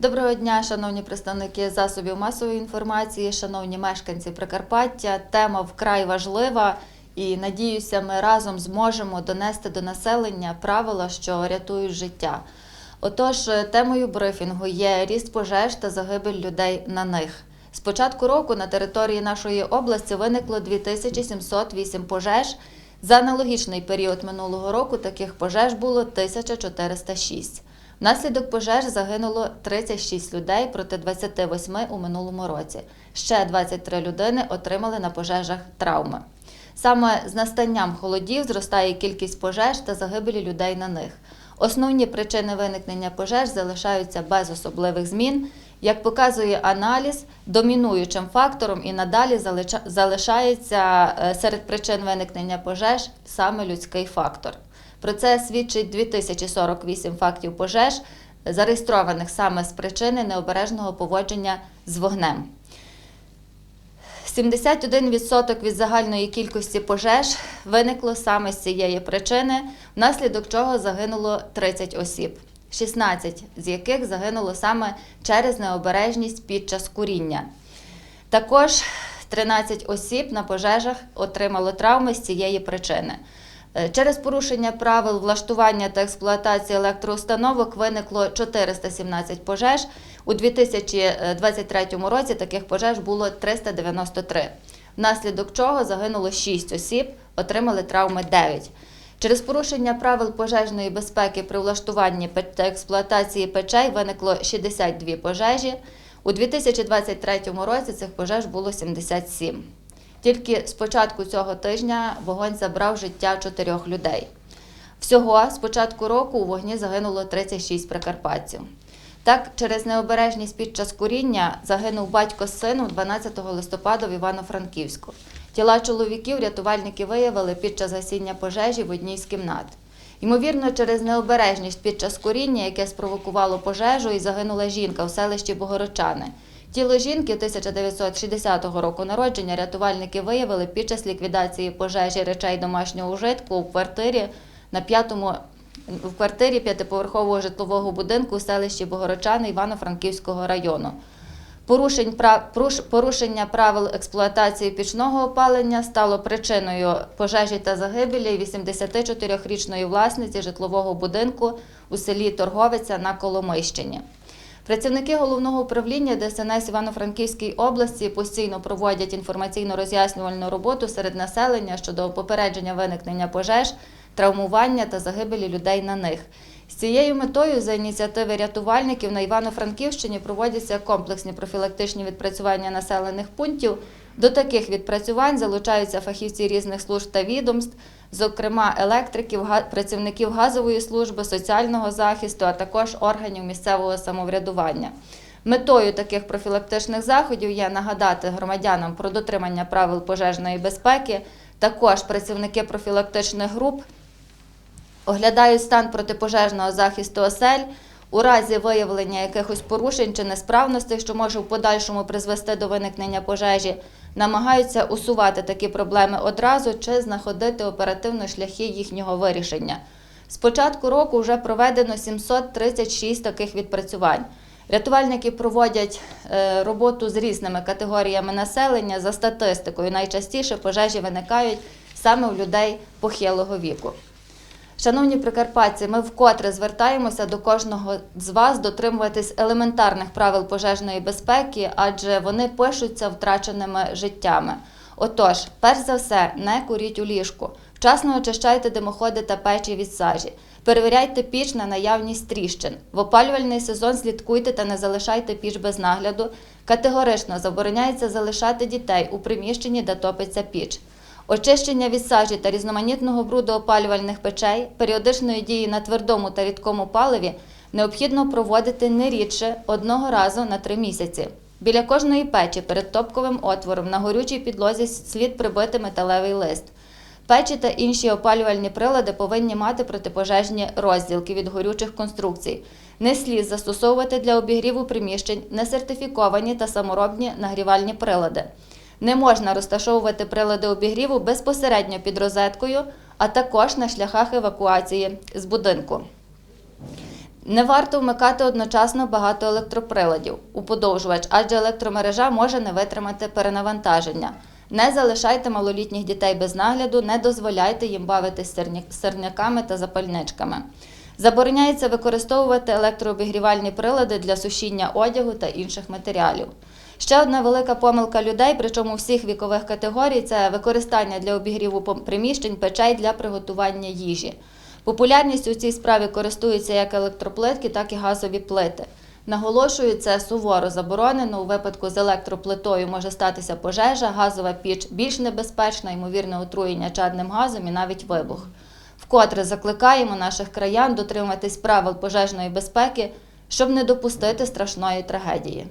Доброго дня, шановні представники засобів масової інформації, шановні мешканці Прикарпаття. Тема вкрай важлива, і надіюся, ми разом зможемо донести до населення правила, що рятують життя. Отож, темою брифінгу є ріст пожеж та загибель людей на них. З початку року на території нашої області виникло 2708 пожеж. За аналогічний період минулого року таких пожеж було 1406. Внаслідок пожеж загинуло 36 людей проти 28 у минулому році. Ще 23 людини отримали на пожежах травми. Саме з настанням холодів зростає кількість пожеж та загибелі людей на них. Основні причини виникнення пожеж залишаються без особливих змін. Як показує аналіз, домінуючим фактором і надалі залишається е, серед причин виникнення пожеж саме людський фактор. Про це свідчить 2048 фактів пожеж, зареєстрованих саме з причини необережного поводження з вогнем. 71% від загальної кількості пожеж виникло саме з цієї причини, внаслідок чого загинуло 30 осіб, 16 з яких загинуло саме через необережність під час куріння. Також 13 осіб на пожежах отримало травми з цієї причини. Е, Через порушення правил влаштування та експлуатації електроустановок виникло 417 пожеж. У 2023 році таких пожеж було 393, внаслідок чого загинуло 6 осіб, отримали травми 9. Через порушення правил пожежної безпеки при влаштуванні та експлуатації печей виникло 62 пожежі. У 2023 році цих пожеж було 77. Тільки з початку цього тижня вогонь забрав життя чотирьох людей. Всього з початку року у вогні загинуло 36 прикарпатців. Так, через необережність під час куріння загинув батько з сином 12 листопада в Івано-Франківську. Тіла чоловіків рятувальники виявили під час гасіння пожежі в одній з кімнат. Ймовірно, через необережність під час куріння, яке спровокувало пожежу, і загинула жінка в селищі Богородчани. Тіло жінки 1960 року народження рятувальники виявили під час ліквідації пожежі речей домашнього ужитку у квартирі на п'ятому в квартирі п'ятиповерхового житлового будинку у селищі Богородчани Івано-Франківського району. Порушення правил експлуатації пічного опалення стало причиною пожежі та загибелі 84-річної власниці житлового будинку у селі Торговиця на Коломийщині. Працівники головного управління ДСНС Івано-Франківській області постійно проводять інформаційно-роз'яснювальну роботу серед населення щодо попередження виникнення пожеж, травмування та загибелі людей на них. З цією метою за ініціативи рятувальників на Івано-Франківщині проводяться комплексні профілактичні відпрацювання населених пунктів. До таких відпрацювань залучаються фахівці різних служб та відомств, зокрема електриків, працівників газової служби, соціального захисту, а також органів місцевого самоврядування. Метою таких профілактичних заходів є нагадати громадянам про дотримання правил пожежної безпеки. Також працівники профілактичних груп оглядають стан протипожежного захисту осель у разі виявлення якихось порушень чи несправностей, що може в подальшому призвести до виникнення пожежі, намагаються усувати такі проблеми одразу чи знаходити оперативно шляхи їхнього вирішення. З початку року вже проведено 736 таких відпрацювань. Рятувальники проводять е, роботу з різними категоріями населення за статистикою. Найчастіше пожежі виникають саме у людей похилого віку. Шановні прикарпатці, ми вкотре звертаємося до кожного з вас дотримуватись елементарних правил пожежної безпеки, адже вони пишуться втраченими життями. Отож, перш за все, не куріть у ліжку, вчасно очищайте димоходи та печі від сажі. Перевіряйте піч на наявність тріщин. В опалювальний сезон слідкуйте та не залишайте піч без нагляду. Категорично забороняється залишати дітей у приміщенні, де топиться піч. Очищення від сажі та різноманітного бруду опалювальних печей, періодичної дії на твердому та рідкому паливі необхідно проводити не рідше одного разу на три місяці. Біля кожної печі перед топковим отвором на горючій підлозі слід прибити металевий лист. Печі та інші опалювальні прилади повинні мати протипожежні розділки від горючих конструкцій. Не слід застосовувати для обігріву приміщень несертифіковані та саморобні нагрівальні прилади. Не можна розташовувати прилади обігріву безпосередньо під розеткою, а також на шляхах евакуації з будинку. Не варто вмикати одночасно багато електроприладів у подовжувач, адже електромережа може не витримати перенавантаження. Не залишайте малолітніх дітей без нагляду, не дозволяйте їм бавитись сирня- сирняками та запальничками. Забороняється використовувати електрообігрівальні прилади для сушіння одягу та інших матеріалів. Ще одна велика помилка людей, причому всіх вікових категорій, це використання для обігріву приміщень печей для приготування їжі. Популярністю у цій справі користуються як електроплитки, так і газові плити. Наголошую, це суворо заборонено. У випадку з електроплитою може статися пожежа, газова піч більш небезпечна, ймовірне отруєння чадним газом і навіть вибух. Вкотре закликаємо наших краян дотримуватись правил пожежної безпеки, щоб не допустити страшної трагедії.